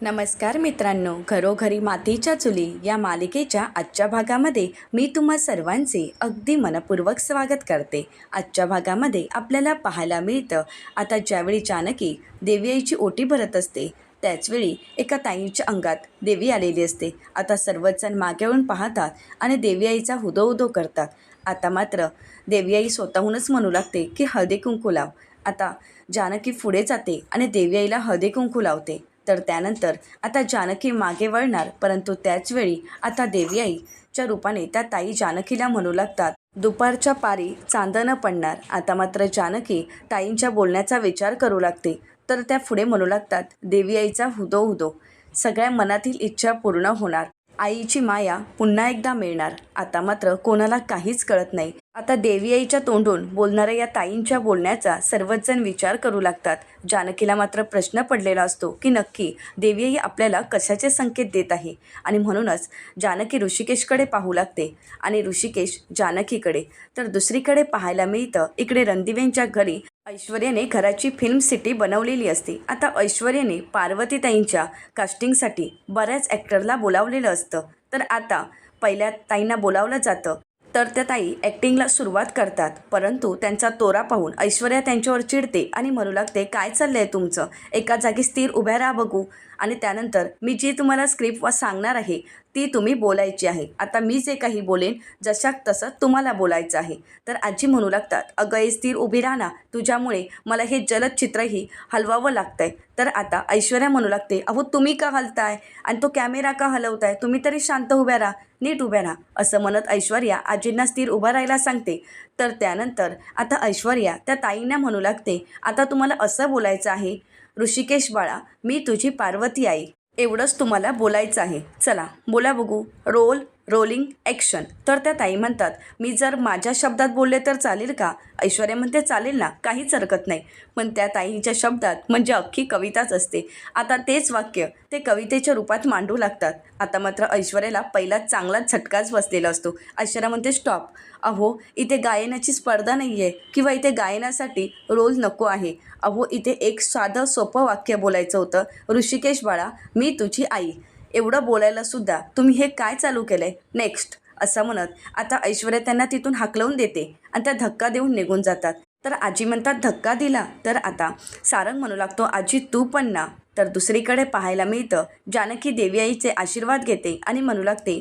नमस्कार मित्रांनो घरोघरी मातीच्या चुली या मालिकेच्या आजच्या भागामध्ये मी तुम्हा सर्वांचे अगदी मनपूर्वक स्वागत करते. आजच्या भागामध्ये आपल्याला पाहायला मिळतं आता ज्यावेळी जानकी देवीआईची ओटी भरत असते त्याचवेळी एका ताईच्या अंगात देवी आलेली असते. आता सर्वच जण मागे पाहतात आणि देवी आईचा हुदो हुदो करतात. आता मात्र देवीआई स्वतःहूनच म्हणू लागते की हळदी कुंकू लाव. आता जानकी पुढे जाते आणि देवी आईला हळदी कुंकू लावते. तर त्यानंतर आता जानकी मागे वळणार परंतु त्याचवेळी आता देवी आईच्या रूपाने त्या ताई जानकीला म्हणू लागतात. दुपारच्या पारी चांदणं पडणार. आता मात्र जानकी ताईंच्या बोलण्याचा विचार करू लागते तर त्या पुढे म्हणू लागतात देवी आईचा हुदो हुदो. सगळ्या मनातील इच्छा पूर्ण होणार. आईची माया पुन्हा एकदा मिळणार. आता मात्र कोणाला काहीच कळत नाही. आता देवी आईच्या तोंडून बोलणाऱ्या या ताईंच्या बोलण्याचा सर्वचजण विचार करू लागतात. जानकीला मात्र प्रश्न पडलेला असतो की नक्की देवी आई आपल्याला कशाचे संकेत देत आहे? आणि म्हणूनच जानकी ऋषिकेशकडे पाहू लागते. आणि ऋषिकेश जानकीकडे. तर दुसरीकडे पाहायला मिळतं इकडे रणदिवेंच्या घरी ऐश्वर्याने घराची फिल्म सिटी बनवलेली असते. आता ऐश्वर्याने पार्वतीताईंच्या कास्टिंगसाठी बऱ्याच ॲक्टरला बोलावलेलं असतं. तर आता पहिल्या ताईंना बोलावलं जातं. तर त्या ताई ॲक्टिंगला सुरुवात करतात. परंतु त्यांचा तोरा पाहून ऐश्वर्या त्यांच्यावर चिडते आणि म्हणू लागते काय चाललं आहे तुमचं? एका जागी स्थिर उभ्या राहा बघू. आणि त्यानंतर मी जी तुम्हाला स्क्रिप्ट वा सांगणार आहे ती तुम्ही बोलायची आहे. आता मी जे काही बोलेन जशाक तसं तुम्हाला बोलायचं आहे. तर आजी म्हणू लागतात अगं हे स्थिर उभी राहा ना तुझ्यामुळे मला हे जलद चित्रही हलवावं लागत आहे तर आता ऐश्वर्या म्हणू लागते अहो तुम्ही का हलताय? आणि तो कॅमेरा का हलवताय? तुम्ही तरी शांत उभ्या राहा नीट उभ्या राहा. असं म्हणत ऐश्वर्या आजींना स्थिर उभा राहायला सांगते. तर त्यानंतर आता ऐश्वर्या त्या ताईंना म्हणू लागते आता तुम्हाला असं बोलायचं आहे ऋषिकेश बाळा मी तुझी पार्वती आई. एवढंच तुम्हाला बोलायचं आहे. चला बोला बघू. Roll rolling action. तर त्या ताई म्हणतात मी जर माझ्या शब्दात बोलले तर चालेल का? ऐश्वर्या म्हणते चालेल ना काहीच हरकत नाही. पण त्या ताईच्या शब्दात म्हणजे अख्खी कविताच असते. आता तेच वाक्य ते कवितेच्या रूपात मांडू लागतात. आता मात्र ऐश्वर्याला पहिला चांगलाच झटकाच बसलेला असतो. ऐश्वर्या म्हणते स्टॉप. अहो इथे गायनाची स्पर्धा नाही आहे किंवा इथे गायनासाठी रोल नको आहे. अहो इथे एक साधं सोपं वाक्य बोलायचं होतं. ऋषिकेश बाळा मी तुझी आई. एवढं बोलायला सुद्धा तुम्ही हे काय चालू केलं आहे नेक्स्ट असं म्हणत आता ऐश्वर्या त्यांना तिथून हाकलवून देते आणि त्या धक्का देऊन निघून जातात. तर आजी म्हणतात धक्का दिला? तर आता सारंग म्हणू लागतो आजी तू पण ना. तर दुसरीकडे पाहायला मिळतं जानकी देवी आईचे आशीर्वाद घेते आणि म्हणू लागते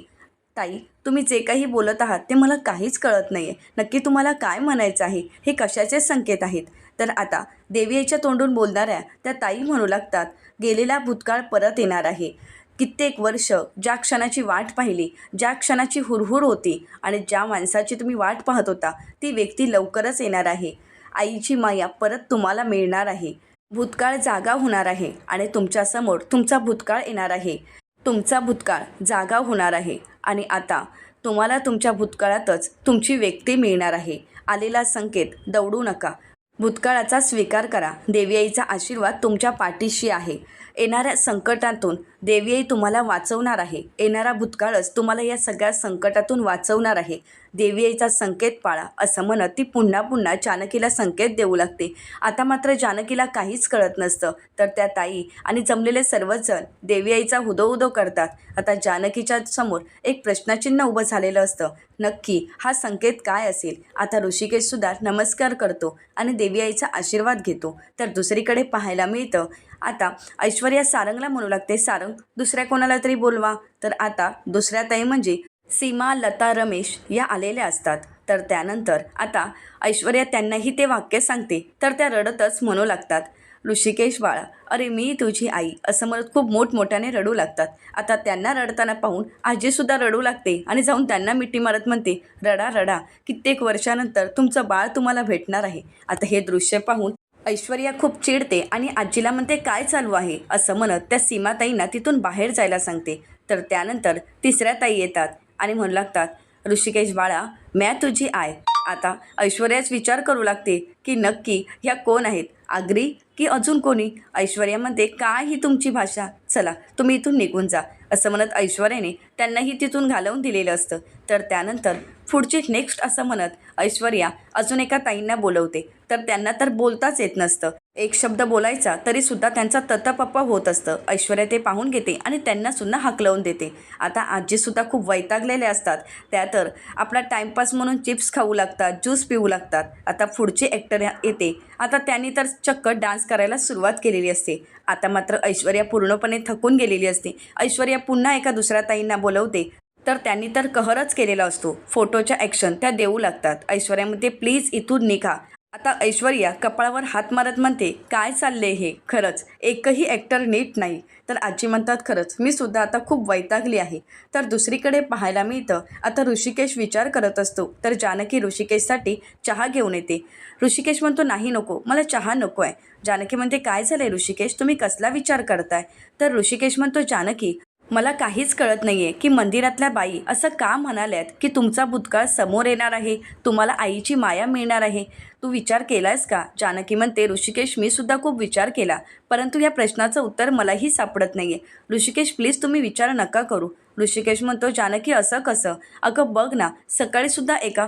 ताई तुम्ही जे काही बोलत आहात ते मला काहीच कळत नाही आहे नक्की तुम्हाला काय म्हणायचं आहे? हे कशाचे संकेत आहेत. तर आता देवी आईच्या तोंडून बोलणाऱ्या त्या ताई म्हणू लागतात गेलेला भूतकाळ परत येणार आहे. कित्येक वर्ष ज्या क्षणाची वाट पाहिली ज्या क्षणाची हुरहुर होती आणि ज्या माणसाची तुम्ही वाट पाहत होता ती व्यक्ती लवकरच येणार आहे. आईची माया परत तुम्हाला मिळणार आहे. भूतकाळ जागा होणार आहे आणि तुमच्यासमोर तुमचा भूतकाळ येणार आहे. तुमचा भूतकाळ जागा होणार आहे आणि आता तुम्हाला तुमच्या भूतकाळातच तुमची व्यक्ती मिळणार आहे. आलेला संकेत दौडू नका. भूतकाळाचा स्वीकार करा. देवी आईचा आशीर्वाद तुमच्या पाठीशी आहे. येणाऱ्या संकटातून देवी आई तुम्हाला वाचवणार आहे. येणारा भूतकाळच तुम्हाला या सगळ्या संकटातून वाचवणार आहे. देवी आईचा संकेत पाळा असं म्हणत ती पुन्हा पुन्हा जानकीला संकेत देऊ लागते. आता मात्र जानकीला काहीच कळत नसतं. तर त्या ताई आणि जमलेले सर्वजण देवीआईचा देवी आईचा हुदो हुदो करतात. आता जानकीच्या समोर एक प्रश्नचिन्ह उभं झालेलं असतं. नक्की हा संकेत काय असेल? आता ऋषिकेशसुद्धा नमस्कार करतो आणि देवी आईचा आशीर्वाद घेतो. तर दुसरीकडे पाहायला मिळतं आता ऐश्वर्या सारंगला म्हणू लागते सारंग दुसऱ्या कोणाला तरी बोलवा. तर आता दुसऱ्या ताई म्हणजे सीमा लता रमेश या आलेल्या असतात. तर त्यानंतर आता ऐश्वर्या त्यांनाही ते वाक्य सांगते. तर त्या रडतच म्हणू लागतात ऋषिकेश बाळा अरे मी तुझी आई असं म्हणत खूप मोठमोठ्याने रडू लागतात. आता त्यांना रडताना पाहून आजीसुद्धा रडू लागते आणि जाऊन त्यांना मिठी मारत म्हणते रडा रडा कित्येक वर्षानंतर तुमचं बाळ तुम्हाला भेटणार आहे. आता हे दृश्य पाहून ऐश्वर्या खूप चिडते आणि आजीला म्हणते काय चालू आहे? असं म्हणत त्या सीमाताईंना तिथून बाहेर जायला सांगते. तर त्यानंतर तिसऱ्या ताई येतात आणि म्हणू लागतात ऋषिकेश बाळा मॅ तुझी आय आता ऐश्वर्याच विचार करू लागते की नक्की ह्या कोण आहेत? आगरी की अजून कोणी? ऐश्वर्या म्हणते काय ही तुमची भाषा? चला तुम्ही इथून निघून जा. असं म्हणत ऐश्वर्याने त्यांनाही तिथून घालवून दिलेलं असतं. तर त्यानंतर पुढची नेक्स्ट असं म्हणत ऐश्वर्या अजून एका ताईंना बोलवते. तर त्यांना तर बोलताच येत नसतं. एक शब्द बोलायचा तरीसुद्धा त्यांचा ततपप्पा होत असतं. ऐश्वर्या ते पाहून घेते आणि त्यांना सुद्धा हाकलवून देते. आता आजीसुद्धा खूप वैतागलेले असतात. त्या तर आपला टाईमपास म्हणून चिप्स खाऊ लागतात ज्यूस पिऊ लागतात. आता पुढची ॲक्टर येते. आता त्यांनी तर चक्क डान्स करायला सुरुवात केलेली असते. आता मात्र ऐश्वर्या पूर्णपणे थकून गेलेली असते. ऐश्वर्या पुन्हा एका दुसऱ्या ताईंना बोलवते. तर त्यांनी तर कहरच केलेला असतो. फोटोच्या ॲक्शन त्या देऊ लागतात. ऐश्वर्यामध्ये प्लीज इथून निघा. आता ऐश्वर्या कपाळावर हात मारत म्हणते काय चालले हे? खरंच एकही ॲक्टर नीट नाही. तर आजी म्हणतात खरंच मी सुद्धा आता खूप वैतागली आहे. तर दुसरीकडे पाहायला मिळतं. आता ऋषिकेश विचार करत असतो. तर जानकी ऋषिकेशसाठी चहा घेऊन येते. ऋषिकेश म्हणतो नाही नको मला चहा नको आहे जानकी म्हणते काय झालं आहे ऋषिकेश? तुम्ही कसला विचार करताय? तर ऋषिकेश म्हणतो जानकी मला काहीच कळत नाही आहे की मंदिरातल्या बाई असं का म्हणाल्यात की तुमचा भूतकाळ समोर येणार आहे तुम्हाला आईची माया मिळणार आहे. तू विचार केलायस का? जानकी म्हणते ऋषिकेश मी सुद्धा खूप विचार केला परंतु या प्रश्नाचं उत्तर मलाही सापडत नाही आहे ऋषिकेश प्लीज तुम्ही विचार नका करू. ऋषिकेश म्हणतो जानकी असं कसं? अगं बघ ना सकाळीसुद्धा एका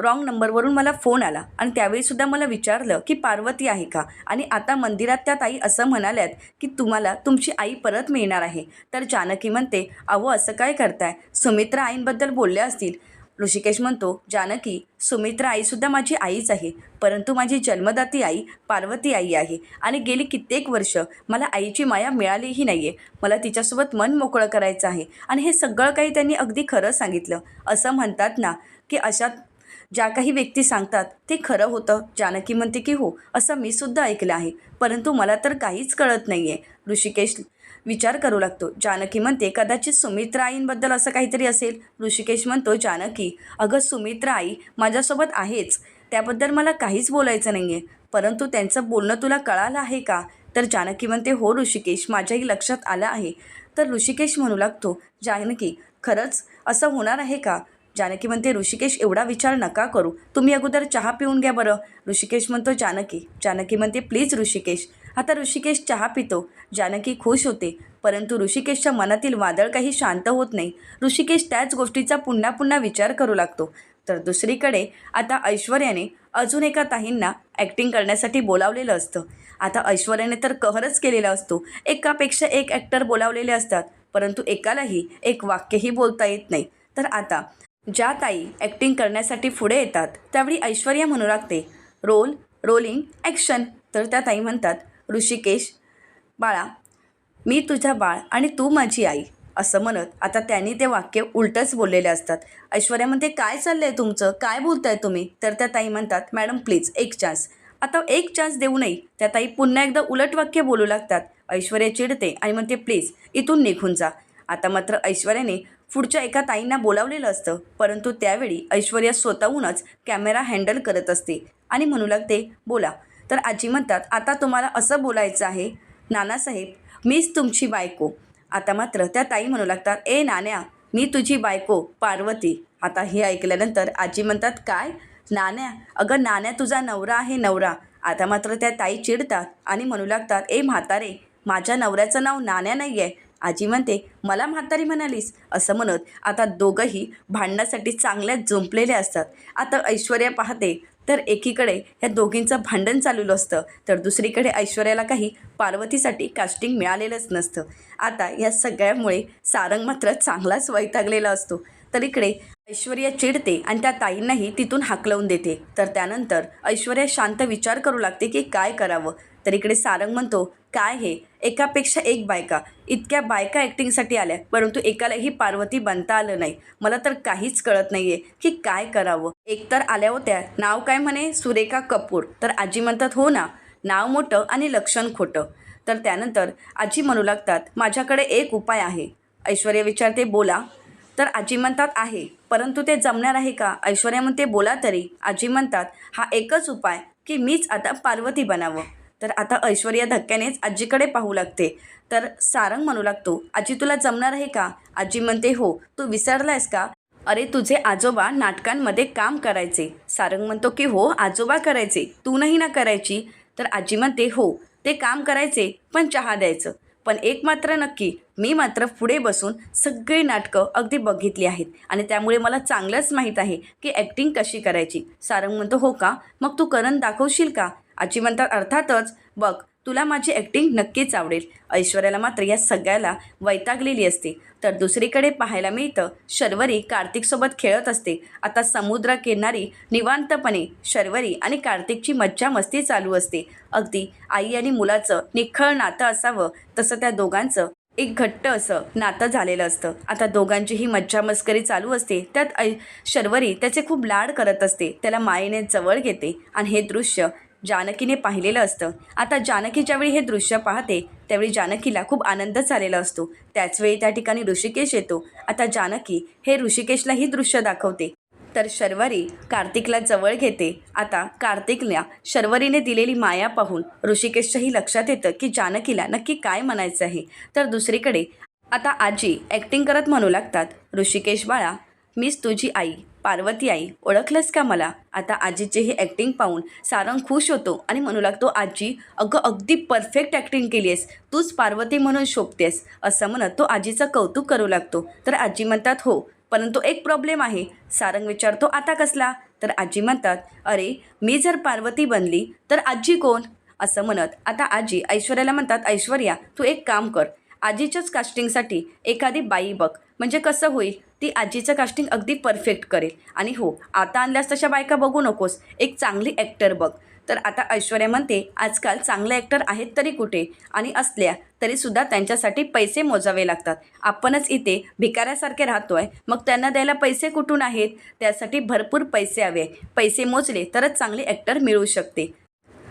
रॉंग नंबरवरून मला फोन आला. आणि त्यावेळीसुद्धा मला विचारलं की पार्वती आहे का? आणि आता मंदिरात त्या ताई असं म्हणाल्यात की तुम्हाला तुमची आई परत मिळणार आहे. तर जानकी म्हणते अहो असं काय करताय? सुमित्रा आईंबद्दल बोलल्या असतील. ऋषिकेश म्हणतो जानकी सुमित्रा आईसुद्धा माझी आईच आहे परंतु माझी जन्मदाती आई पार्वती आई आहे. आणि गेली कित्येक वर्ष मला आईची माया मिळालीही नाही आहे मला तिच्यासोबत मन मोकळं करायचं आहे. आणि हे सगळं काही त्यांनी अगदी खरं सांगितलं. असं म्हणतात ना की अशा ज्या काही व्यक्ती सांगतात ते खरं होतं. जानकी म्हणते की हो असं मी सुद्धा ऐकलं आहे. परंतु मला तर काहीच कळत नाही आहे ऋषिकेश विचार करू लागतो. जानकी म्हणते कदाचित सुमित्रा आईंबद्दल असं काहीतरी असेल. ऋषिकेश म्हणतो जानकी अगं सुमित्रा आई माझ्यासोबत आहेच. त्याबद्दल मला काहीच बोलायचं नाही आहे परंतु त्यांचं बोलणं तुला कळालं आहे का? तर जानकी म्हणते हो ऋषिकेश माझ्याही लक्षात आलं आहे. तर ऋषिकेश म्हणू लागतो जानकी खरंच असं होणार आहे का? जानकी म्हणते ऋषिकेश एवढा विचार नका करू. तुम्ही अगोदर चहा पिऊन घ्या बरं. ऋषिकेश म्हणतो जानकी. जानकी म्हणते प्लीज ऋषिकेश. आता ऋषिकेश चहा पितो. जानकी खुश होते. परंतु ऋषिकेशच्या मनातील वादळ काही शांत होत नाही. ऋषिकेश त्याच गोष्टीचा पुन्हा पुन्हा विचार करू लागतो. तर दुसरीकडे आता ऐश्वर्याने अजून एका ताईंना ॲक्टिंग करण्यासाठी बोलावलेलं असतं. आता ऐश्वर्याने तर कहरच केलेला असतो. एकापेक्षा एक ॲक्टर बोलावलेले असतात. परंतु एकालाही एक वाक्यही बोलता येत नाही. तर आता ज्या ताई ॲक्टिंग करण्यासाठी पुढे येतात त्यावेळी ऐश्वर्या म्हणू लागते रोल रोलिंग ॲक्शन तर त्या ताई म्हणतात ऋषिकेश बाळा मी तुझा बाळ आणि तू माझी आई. असं म्हणत आता त्यांनी ते वाक्य उलटंच बोललेले असतात. ऐश्वर्या म्हणते काय चाललं आहे तुमचं? काय बोलताय तुम्ही? तर त्या ताई म्हणतात मॅडम प्लीज एक चान्स. आता एक चान्स देऊ नये त्या ताई पुन्हा एकदा उलट वाक्य बोलू लागतात. ऐश्वर्या चिडते आणि म्हणते प्लीज इथून निघून जा. आता मात्र ऐश्वर्याने पुढच्या एका ताईंना बोलावलेलं असतं. परंतु त्यावेळी ऐश्वर्या स्वतःहूनच कॅमेरा हँडल करत असते आणि म्हणू लागते बोला. तर आजी म्हणतात आता तुम्हाला असं बोलायचं आहे नानासाहेब मीच तुमची बायको. आता मात्र त्या ताई म्हणू लागतात ए नाण्या मी तुझी बायको पार्वती. आता हे ऐकल्यानंतर आजी म्हणतात काय? नाण्या अगं नाण्या तुझा नवरा आहे नवरा. आता मात्र त्या ताई चिडतात आणि म्हणू लागतात ए म्हातारे माझ्या नवऱ्याचं नाव नाण्या नाही आहे आजी म्हणते मला म्हातारी म्हणालीस. असं म्हणत आता दोघंही भांडण्यासाठी चांगल्याच जुंपलेले असतात. आता ऐश्वर्या पाहते तर एकीकडे ह्या दोघींचं भांडण चाललेलं असतं तर दुसरीकडे ऐश्वर्याला काही पार्वतीसाठी कास्टिंग मिळालेलंच नसतं. आता या सगळ्यामुळे सारंग मात्र चांगलाच वैतागलेला असतो. तर इकडे ऐश्वर्या चिडते आणि त्या ताईंनाही तिथून हाकलवून देते. तर त्यानंतर ऐश्वर्या शांत विचार करू लागते की काय करावं. तर इकडे सारंग म्हणतो काय हे? एकापेक्षा एक बायका. इतक्या बायका ॲक्टिंगसाठी आल्या परंतु एकालाही पार्वती बनता आलं नाही. मला तर काहीच कळत नाही आहे की काय करावं. एकतर आल्या होत्या. नाव काय म्हणे? सुरेखा कपूर. तर आजी म्हणतात हो ना नाव मोठं आणि लक्षण खोटं. तर त्यानंतर आजी म्हणू लागतात माझ्याकडे एक उपाय आहे. ऐश्वर्या विचारते बोला. तर आजी म्हणतात आहे. परंतु ते जमणार आहे का? ऐश्वर्या म्हणते बोला तरी. आजी म्हणतात हा एकच उपाय की मीच आता पार्वती बनावं. तर आता ऐश्वर्या धक्क्यानेच आजीकडे पाहू लागते. तर सारंग म्हणू लागतो आजी तुला जमणार आहे का? आजी म्हणते हो. तू विसरलायस का? अरे तुझे आजोबा नाटकांमध्ये काम करायचे. सारंग म्हणतो की हो आजोबा करायचे. तू नाही ना करायची. तर आजी म्हणते हो ते काम करायचे पण चहा द्यायचं. पण एक मात्र नक्की मी मात्र पुढे बसून सगळी नाटकं अगदी बघितली आहेत आणि त्यामुळे मला चांगलंच माहीत आहे की ॲक्टिंग कशी करायची. सारंग म्हणतो हो का? मग तू करण दाखवशील का? आजी म्हणतात अर्थातच बघ तुला माझी ॲक्टिंग नक्कीच आवडेल. ऐश्वर्याला मात्र या सगळ्याला वैतागलेली असते. तर दुसरीकडे पाहायला मिळतं शर्वरी कार्तिकसोबत खेळत असते. आता समुद्र किनारी निवांतपणे शर्वरी आणि कार्तिकची मज्जा मस्ती चालू असते. अगदी आई आणि मुलाचं निखळ नातं असावं तसं त्या दोघांचं एक घट्ट असं नातं झालेलं असतं. आता दोघांची ही मज्जा मस्करी चालू असते. त्यात ऐ शर्वरी त्याचे खूप लाड करत असते. त्याला मायेने जवळ घेते. आणि हे दृश्य जानकीने पाहिलेलं असतं. आता जानकी ज्यावेळी हे दृश्य पाहते त्यावेळी जानकीला खूप आनंद झालेला असतो. त्याचवेळी त्या ठिकाणी ऋषिकेश येतो. आता जानकी हे ऋषिकेशला ही दृश्य दाखवते. तर शर्वरी कार्तिकला जवळ घेते. आता कार्तिकला शर्वरीने दिलेली माया पाहून ऋषिकेशच्याही लक्षात येतं की जानकीला नक्की काय म्हणायचं आहे. तर दुसरीकडे आता आजी ॲक्टिंग करत म्हणू लागतात. ऋषिकेश बाळा मीच तुझी आई. पार्वती आई ओळखलंस का मला? आता आजीची ही ॲक्टिंग पाहून सारंग खुश होतो आणि म्हणू लागतो आजी अगं अगदी परफेक्ट ॲक्टिंग केली आहेस तूच पार्वती म्हणून शोभतेस. असं म्हणत तो आजीचं कौतुक करू लागतो. तर आजी म्हणतात हो परंतु एक प्रॉब्लेम आहे. सारंग विचारतो आता कसला? तर आजी म्हणतात अरे मी जर पार्वती बनली तर आजी कोण? असं म्हणत. आता आजी ऐश्वर्याला म्हणतात ऐश्वर्या तू एक काम कर. आजीच्याच कास्टिंगसाठी एखादी बाई बघ. म्हणजे कसं होईल? ती आजीचं कास्टिंग अगदी परफेक्ट करेल. आणि हो आता आणल्यास तशा बायका बघू नकोस. एक चांगली ॲक्टर बघ. तर आता ऐश्वर्या म्हणते आजकाल चांगले ॲक्टर आहेत तरी कुठे? आणि असल्या तरीसुद्धा त्यांच्यासाठी पैसे मोजावे लागतात. आपणच इथे भिकाऱ्यासारखे राहतो आहे मग त्यांना द्यायला पैसे कुठून आहेत? त्यासाठी भरपूर पैसे हवे. पैसे मोजले तरच चांगली ॲक्टर मिळू शकते.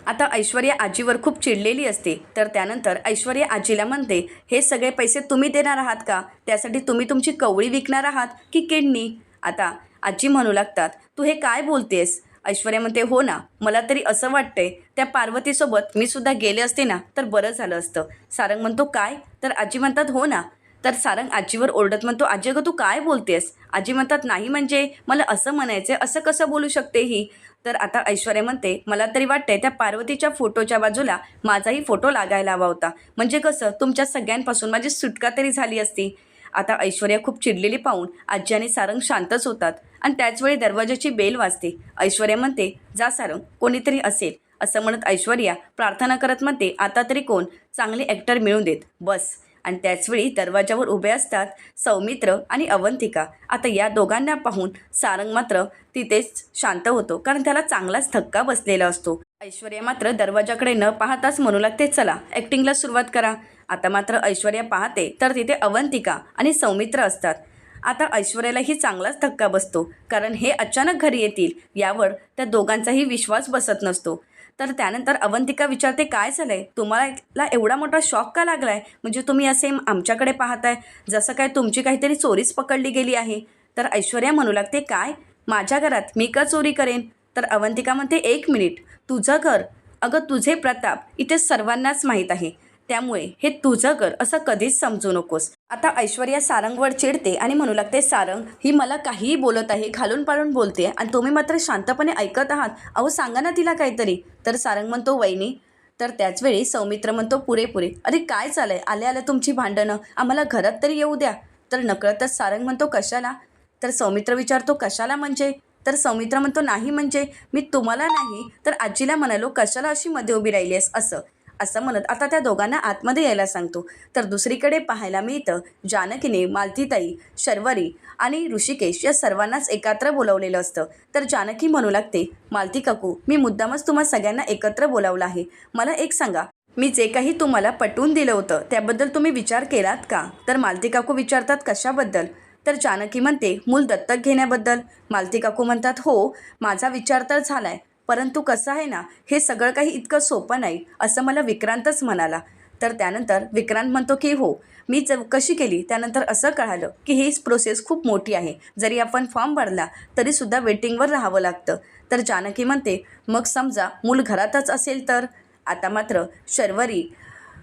आता ऐश्वर्या आजीवर खूप चिडलेली असते. तर त्यानंतर ऐश्वर्या आजीला म्हणते हे सगळे पैसे तुम्ही देणार आहात का? त्यासाठी तुम्ही तुमची कवळी विकणार आहात की किडनी? आता आजी म्हणू लागतात तू हे काय बोलतेस? ऐश्वर्या म्हणते हो ना मला तरी असं वाटतंय त्या पार्वतीसोबत मी सुद्धा गेले असते ना तर बरं झालं असतं. सारंग म्हणतो काय? तर आजी म्हणतात हो ना तर सारंग आजीवर ओरडत म्हणतो आजी अगं तू काय बोलतेस? आजी म्हणतात नाही म्हणजे मला असं म्हणायचं असं कसं बोलू शकते ही? तर आता ऐश्वर्या म्हणते मला तरी वाटतंय त्या पार्वतीच्या फोटोच्या बाजूला माझाही फोटो लागायला हवा होता. म्हणजे कसं? तुमच्या सगळ्यांपासून माझी सुटका तरी झाली असती. आता ऐश्वर्या खूप चिडलेली पाहून आजी आणि सारंग शांतच होतात आणि त्याचवेळी दरवाजाची बेल वाजते. ऐश्वर्या म्हणते जा सारंग कोणीतरी असेल. असं म्हणत ऐश्वर्या प्रार्थना करत म्हणते आता तरी कोण? चांगले ॲक्टर मिळून देत. बस. आणि त्याचवेळी दरवाजावर उभे असतात सौमित्र आणि अवंतिका. आता या दोघांना पाहून सारंग मात्र तिथेच शांत होतो कारण त्याला चांगलाच धक्का बसलेला असतो. ऐश्वर्या मात्र दरवाजाकडे न पाहताच म्हणू लागते चला ॲक्टिंगला सुरुवात करा. आता मात्र ऐश्वर्या पाहते तर तिथे अवंतिका आणि सौमित्र असतात. आता ऐश्वर्यालाही चांगलाच धक्का बसतो कारण हे अचानक घरी येतील यावर त्या दोघांचाही विश्वास बसत नसतो. तर त्यानंतर अवंतिका विचारते काय झालं आहे तुम्हाला एवढा मोठा शॉक का लागला आहे म्हणजे तुम्ही असे आमच्याकडे पाहताय जसं काय तुमची काहीतरी चोरीच पकडली गेली आहे. तर ऐश्वर्या म्हणू लागते काय? माझ्या घरात मी का चोरी करेन? तर अवंतिका म्हणते एक मिनिट तुझं घर अगं तुझे प्रताप इथे सर्वांनाच माहीत आहे. त्यामुळे हे तुझं घर असं कधीच समजू नकोस. आता ऐश्वर्या सारंगवर चिडते आणि म्हणू लागते सारंग ही मला काहीही बोलत आहे घालून पाळून बोलते आणि तुम्ही मात्र शांतपणे ऐकत आहात. अहो सांगा ना तिला काहीतरी. तर सारंग म्हणतो वहिनी. तर त्याचवेळी सौमित्र म्हणतो पुरेपुरे अरे काय चालंय आले आले तुमची भांडणं. आम्हाला घरात तरी येऊ द्या. तर नकळतच सारंग म्हणतो कशाला? तर सौमित्र विचारतो कशाला म्हणजे? तर सौमित्र म्हणतो नाही म्हणजे. मी तुम्हाला नाही तर आजीला म्हणालो कशाला अशी मध्ये उभी राहिली आहेस? असं. असं म्हणत आता त्या दोघांना आतमध्ये यायला सांगतो. तर दुसरीकडे पाहायला मिळतं जानकीने मालतीताई शर्वरी आणि ऋषिकेश या सर्वांनाच एकत्र बोलावलेलं असतं. तर जानकी म्हणू लागते मालती काकू मी मुद्दामच तुम्हा सगळ्यांना एकत्र बोलावलं आहे. मला एक सांगा मी जे काही तुम्हाला पटवून दिलं होतं त्याबद्दल तुम्ही विचार केलात का तर मालती काकू विचारतात कशाबद्दल तर जानकी म्हणते मूल दत्तक घेण्याबद्दल मालती काकू म्हणतात हो माझा विचार तर झाला आहे परंतु कसं आहे ना हे सगळं काही इतकं सोपं नाही असं मला विक्रांतच म्हणाला. तर त्यानंतर विक्रांत म्हणतो की हो मी चौकशी केली त्यानंतर असं कळालं की हीच प्रोसेस खूप मोठी आहे. जरी आपण फॉर्म भरला तरीसुद्धा वेटिंगवर राहावं लागतं. तर जानकी म्हणते मग समजा मूल घरातच असेल तर? आता मात्र शर्वरी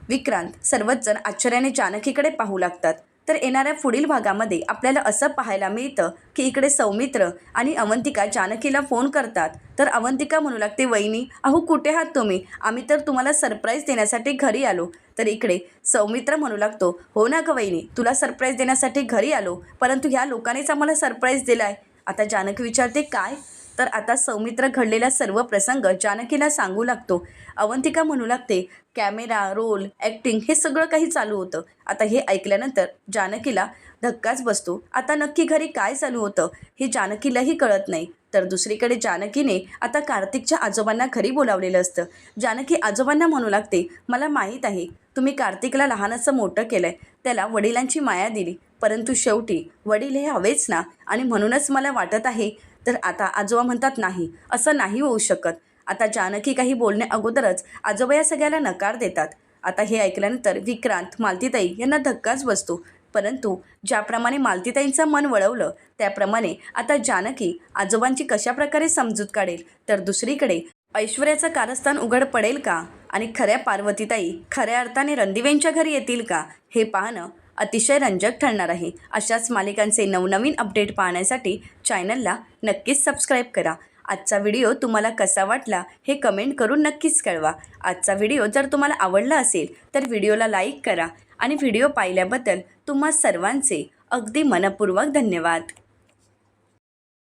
विक्रांत सर्वच जण आश्चर्याने जानकीकडे पाहू लागतात. तर येणाऱ्या पुढील भागामध्ये आपल्याला असं पाहायला मिळतं की इकडे सौमित्र आणि अवंतिका जानकीला फोन करतात. तर अवंतिका म्हणू लागते वहिनी अहो कुठे आहात तुम्ही? आम्ही तर तुम्हाला सरप्राईज देण्यासाठी घरी आलो. तर इकडे सौमित्र म्हणू लागतो हो ना ग वहिनी तुला सरप्राईज देण्यासाठी घरी आलो परंतु ह्या लोकांनीच आम्हाला सरप्राईज दिला आहे आता जानकी विचारते काय? तर आता सौमित्र घडलेला सर्व प्रसंग जानकीला सांगू लागतो. अवंतिका म्हणू लागते कॅमेरा रोल ॲक्टिंग हे सगळं काही चालू होतं. आता हे ऐकल्यानंतर जानकीला धक्काच बसतो. आता नक्की घरी काय चालू होतं हे जानकीलाही कळत नाही. तर दुसरीकडे जानकीने आता कार्तिकच्या आजोबांना घरी बोलावलेलं असतं. जानकी आजोबांना म्हणू लागते मला माहीत आहे तुम्ही कार्तिकला लहानाचं मोठं केलं आहे त्याला वडिलांची माया दिली. परंतु शेवटी वडील हे हवेच ना आणि म्हणूनच मला वाटत आहे तर आता आजोबा म्हणतात नाही असं नाही होऊ शकत. आता जानकी काही बोलण्या अगोदरच आजोबा या सगळ्याला नकार देतात. आता हे ऐकल्यानंतर विक्रांत मालतीताई यांना धक्काच बसतो. परंतु ज्याप्रमाणे मालतीताईंचं मन वळवलं त्याप्रमाणे आता जानकी आजोबांची कशाप्रकारे समजूत काढेल? तर दुसरीकडे ऐश्वर्याचं कारस्थान उघड पडेल का? आणि खऱ्या पार्वतीताई खऱ्या अर्थाने रणदिवेंच्या घरी येतील का? हे पाहणं अतिशय रंजक ठरणार आहे. अशाच मालिकांचे नवनवीन अपडेट पाहण्यासाठी चॅनलला नक्कीच सबस्क्राईब करा. आजचा व्हिडिओ तुम्हाला कसा वाटला हे कमेंट करून नक्कीच कळवा. आजचा व्हिडिओ जर तुम्हाला आवडला असेल तर व्हिडिओला लाईक करा आणि व्हिडिओ पाहिल्याबद्दल तुम्हा सर्वांचे अगदी मनपूर्वक धन्यवाद.